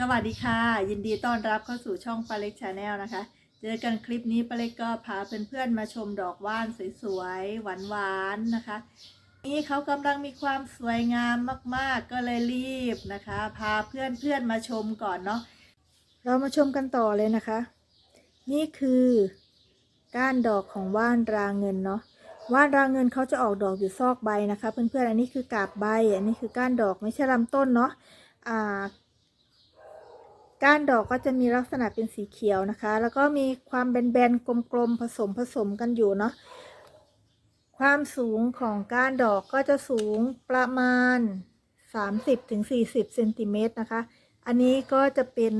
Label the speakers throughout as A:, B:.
A: สวัสดีค่ะ ยินดีต้อนรับเข้าสู่ช่องปลาเล็กชาแนลนะคะ เจอกันคลิปนี้ปลาเล็กก็พาเพื่อนๆมาชมดอกว่านสวยๆหวานๆนะคะ นี่เขากำลังมีความสวยงามมากๆก็เลยรีบนะคะ พาเพื่อนๆมาชมก่อนเนาะเรามาชมกันต่อเลยนะคะ นี่คือก้านดอกของว่านรางเงินเนาะว่านรางเงินเขาจะออกดอกอยู่ซอกใบนะคะ เพื่อนๆอันนี้คือกาบใบอันนี้คือก้านดอกไม่ใช่ลำต้นเนาะอ่า ก้านดอกก็จะมีลักษณะเป็นสีเขียวนะคะ แล้วก็มีความแบนๆกลมๆผสมผสมกันอยู่เนาะความสูงของก้านดอกก็จะสูงประมาณ 30-40เซนติเมตรนะคะ อันนี้ก็จะเป็น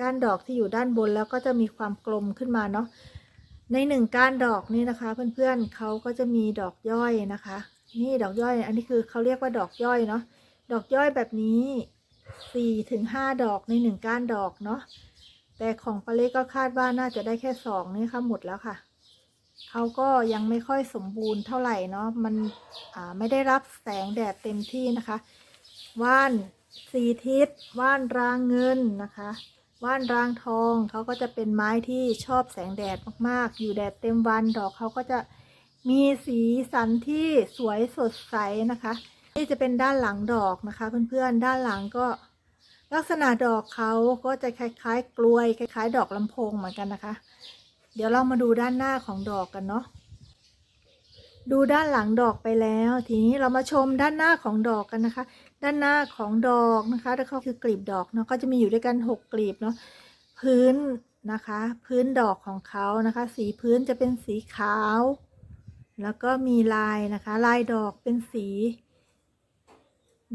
A: ก้านดอกที่อยู่ด้านบนแล้วก็จะมีความกลมขึ้นมาเนาะในหนึ่งก้านดอกนี่นะคะ เพื่อนๆเขาก็จะมีดอกย่อยนะคะ นี่ดอกย่อย อันนี้คือเขาเรียกว่าดอกย่อยเนาะดอกย่อยแบบนี้ สี่ถึงห้าดอกในหนึ่งก้านดอกเนาะแต่ของปลาเล็กก็คาดว่าน่าจะได้แค่สองนี่ค่ะหมดแล้วค่ะเขาก็ยังไม่ค่อยสมบูรณ์เท่าไหร่เนาะมันอ่าไม่ได้รับแสงแดดเต็มที่นะคะ ว่านสีทิศว่านรางเงินนะคะ ว่านรางทองเขาก็จะเป็นไม้ที่ชอบแสงแดดมากๆ อยู่แดดเต็มวันดอกเขาก็จะมีสีสันที่สวยสดใสนะคะ นี่จะเป็นด้านหลังดอกนะคะ เพื่อนๆด้านหลังก็ ลักษณะดอกเขาก็จะคล้ายๆ กล้วย คล้าย ๆ ดอกลำโพงเหมือนกันนะคะ เดี๋ยวเรามาดูด้านหน้าของดอกกันเนาะดูด้านหลังดอกไปแล้ว ทีนี้เรามาชมด้านหน้าของดอกกันนะคะ ด้านหน้าของดอกนะคะแล้วก็คือกลีบดอกเนาะก็จะมีอยู่ด้วยกันหกกลีบเนาะพื้นนะคะ พื้นดอกของเขานะคะ สีพื้นจะเป็นสีขาว แล้วก็มีลายนะคะ ลายดอกเป็นสี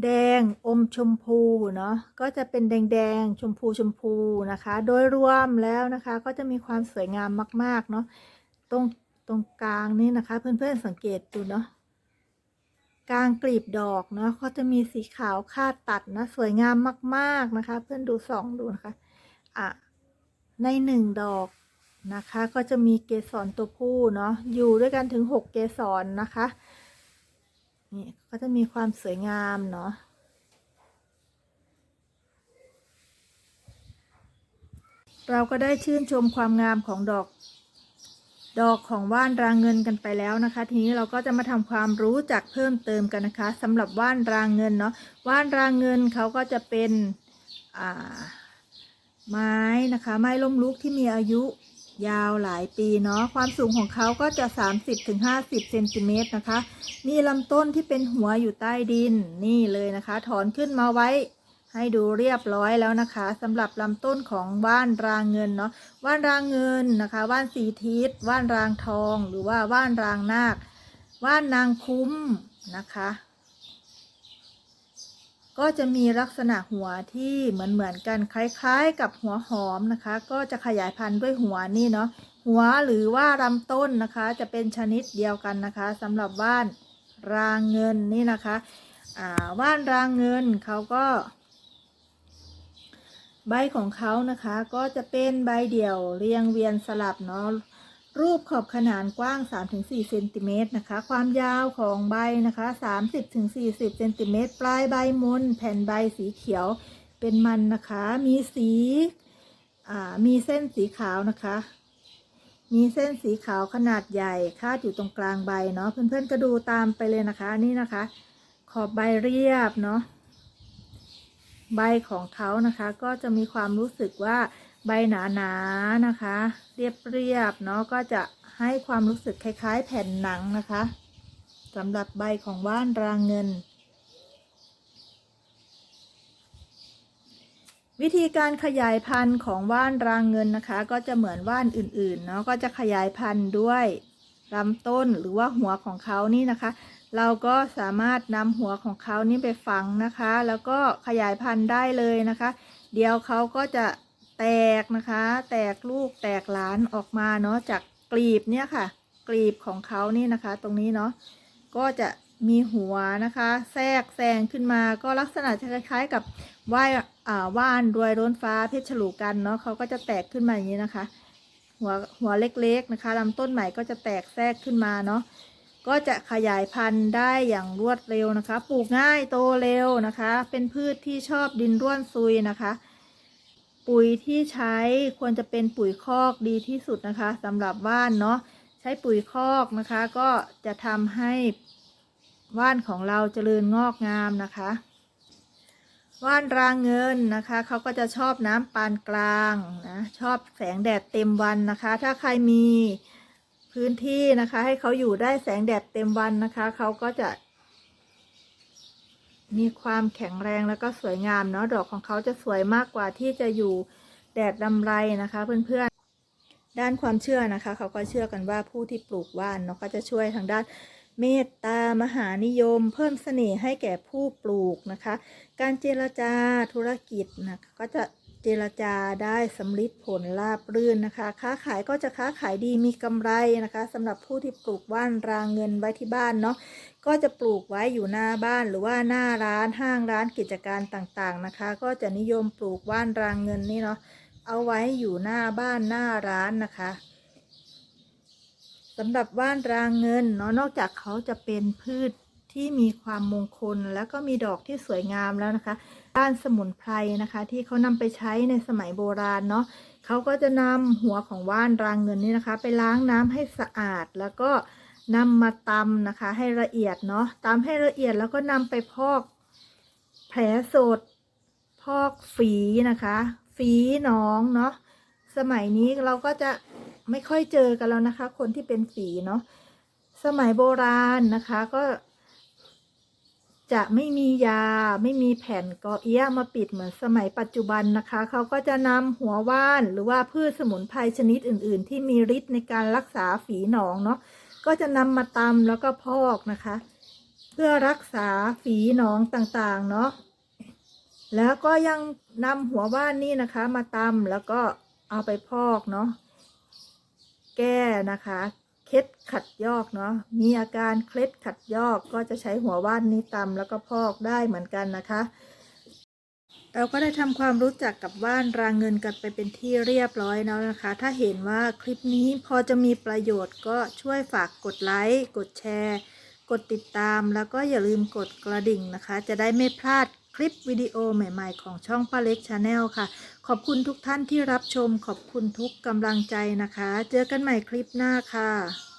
A: แดงอมชมพูเนาะก็จะเป็นแดงแดงๆชมพูชมพูนะคะ โดยรวมแล้วนะคะ ก็จะมีความสวยงามมาก ๆ เนาะตรงตรงกลางนี่นะคะ เพื่อนๆสังเกตดูเนาะกลางกลีบดอกเนาะก็จะมีสีขาวคาดตัดนะ สวยงามมาก ๆนะคะ เพื่อนดูสองดูนะคะอะในหนึ่งดอกนะคะ ก็จะมีเกสรตัวผู้เนาะอยู่ด้วยกันถึงหกเกสรนะคะ นี่ก็จะมีความสวยงามเนาะเราก็ได้ชื่นชมความงามของดอก ดอกของว่านรางเงินกันไปแล้วนะคะ ทีนี้เราก็จะมาทำความรู้จักเพิ่มเติมกันนะคะสำหรับว่านรางเงินเนาะว่านรางเงินเขาก็จะเป็นไม้นะคะ ไม้ล้มลุกที่มีอายุ ยาวหลายปีเนาะความสูงของเขาก็จะ 30-50เซนติเมตรนะคะนี่ลำต้นที่เป็นหัวอยู่ใต้ดินนี่เลยนะคะ ถอนขึ้นมาไว้ให้ดูเรียบร้อยแล้วนะคะสำหรับลำต้นของว่านรางเงินเนาะว่านรางเงินนะคะว่านสีทิศว่านรางทอง หรือว่าว่านรางนาคว่านนางคุ้มนะคะ ก็จะมีลักษณะหัวที่เหมือนเหมือนๆกันคล้ายๆ กับหัวหอมนะคะ ก็จะขยายพันธุ์ด้วยหัวนี่เนาะหัวหรือว่าลำต้นนะคะ จะเป็นชนิดเดียวกันนะคะสำหรับว่านรางเงินนี่นะคะอ่าว่านรางเงินเขาก็ ใบของเขานะคะ ก็จะเป็นใบเดี่ยวเรียงเวียนสลับเนาะ รูปขอบขนานกว้าง 3-4เซนติเมตรนะคะ ความยาวของใบนะคะ 30-40เซนติเมตรปลายใบมนแผ่นใบสีเขียวเป็นมันนะคะ มีสีมีเส้นสีขาวนะคะ มีเส้นสีขาวขนาดใหญ่คาดอยู่ตรงกลางใบเนาะเพื่อนๆก็ดูตามไปเลยนะคะนี่นะคะ ขอบใบเรียบเนาะใบของเขานะคะ ก็จะมีความรู้สึกว่า ใบหนาๆนะคะ เรียบๆเนาะก็จะให้ความรู้สึกคล้าย ๆ แผ่นหนังนะคะสำหรับใบของว่านรางเงิน วิธีการขยายพันธุ์ของว่านรางเงินนะคะ ก็จะเหมือนว่านอื่นๆเนาะก็จะขยายพันธุ์ด้วยลำต้นหรือว่าหัวของเขานี่นะคะ เราก็สามารถนำหัวของเขานี่ไปฝังนะคะ แล้วก็ขยายพันธุ์ได้เลยนะคะ เดี๋ยวเขาก็จะ แตกนะคะ แตกลูกแตกหลานออกมาเนาะจากกลีบเนี่ยค่ะ กลีบของเขานี่นะคะ ตรงนี้เนาะก็จะมีหัวนะคะ แทรกแซงขึ้นมาก็ลักษณะจะคล้ายๆกับว่ายอ่าว่านรวยร้นฟ้าเพชรฉลูกันเนาะเขาก็จะแตกขึ้นมาอย่างนี้นะคะ หัวหัวเล็กๆนะคะลำต้นใหม่ก็จะแตกแทรกขึ้นมาเนาะก็จะขยายพันธุ์ได้อย่างรวดเร็วนะคะ ปลูกง่ายโตเร็วนะคะ เป็นพืชที่ชอบดินร่วนซุยนะคะ ปุ๋ยที่ใช้ควรจะเป็นปุ๋ยคอกดีที่สุดนะคะสำหรับว่านเนาะใช้ปุ๋ยคอกนะคะก็จะทำให้ว่านของเราเจริญงอกงามนะคะ ว่านรางเงินนะคะเขาก็จะชอบน้ำปานกลางนะชอบแสงแดดเต็มวันนะคะ ถ้าใครมีพื้นที่นะคะ ให้เขาอยู่ได้แสงแดดเต็มวันนะคะเขาก็จะ มีความแข็งแรงแล้วก็สวยงามเนาะดอกของเขาจะสวยมากกว่าที่จะอยู่แดดลำไรนะคะเพื่อนๆ ด้านความเชื่อนะคะ เขาก็เชื่อกันว่าผู้ที่ปลูกว่านเนาะก็จะช่วยทางด้านเมตตามหานิยม เพิ่มเสน่ห์ให้แก่ผู้ปลูกนะคะ การเจรจาธุรกิจนะก็จะ เจรจาได้สำลิดผลราบรื่นนะคะ ค้าขายก็จะค้าขายดีมีกำไรนะคะสำหรับผู้ที่ปลูกว่านรางเงินไว้ที่บ้านเนาะก็จะปลูกไว้อยู่หน้าบ้านหรือว่าหน้าร้านห้างร้านกิจการต่างๆนะคะ ก็จะนิยมปลูกว่านรางเงินนี่เนาะเอาไว้อยู่หน้าบ้านหน้าร้านนะคะสำหรับว่านรางเงินเนาะนอกจากเขาจะเป็นพืช ที่มีความมงคลแล้วก็มีดอกที่สวยงามแล้วนะคะ ด้านสมุนไพรนะคะ ที่เขานำไปใช้ในสมัยโบราณเนาะเขาก็จะนำหัวของว่านรางเงินนี่นะคะ ไปล้างน้ำให้สะอาดแล้วก็นำมาตำนะคะ ให้ละเอียดเนาะตำให้ละเอียดแล้วก็นำไปพอก แผลสด พอกฝีนะคะ ฝีหนองเนาะสมัยนี้เราก็จะไม่ค่อยเจอกันแล้วนะคะ คนที่เป็นฝีเนาะสมัยโบราณนะคะ ก็ จะไม่มียาไม่มีแผ่นกอเอี้ยมาปิดเหมือนสมัยปัจจุบันนะคะ เขาก็จะนำหัวว่านหรือว่าพืชสมุนไพรชนิดอื่น ๆ ที่มีฤทธิ์ในการรักษาฝีหนองเนาะก็จะนำมาตำแล้วก็พอกนะคะ เพื่อรักษาฝีหนองต่างๆเนาะแล้วก็ยังนำหัวว่านนี่นะคะ มาตำแล้วก็เอาไปพอกเนาะแก้นะคะ เคล็ดขัดยอกเนาะ มีอาการเคล็ดขัดยอกก็จะใช้หัวว่านนี้ตำแล้วก็พอกได้เหมือนกันนะคะ เราก็ได้ทำความรู้จักกับว่านรางเงินกันไปเป็นที่เรียบร้อยแล้วนะคะ ถ้าเห็นว่าคลิปนี้พอจะมีประโยชน์ก็ช่วยฝากกดไลค์ กดแชร์ กดติดตามแล้วก็อย่าลืมกดกระดิ่งนะคะ จะได้ไม่พลาดคลิปวิดีโอใหม่ๆ ของช่องป้าเล็กชาแนลค่ะ ขอบคุณทุกท่านที่รับชม ขอบคุณทุกกำลังใจนะคะ เจอกันใหม่คลิปหน้าค่ะ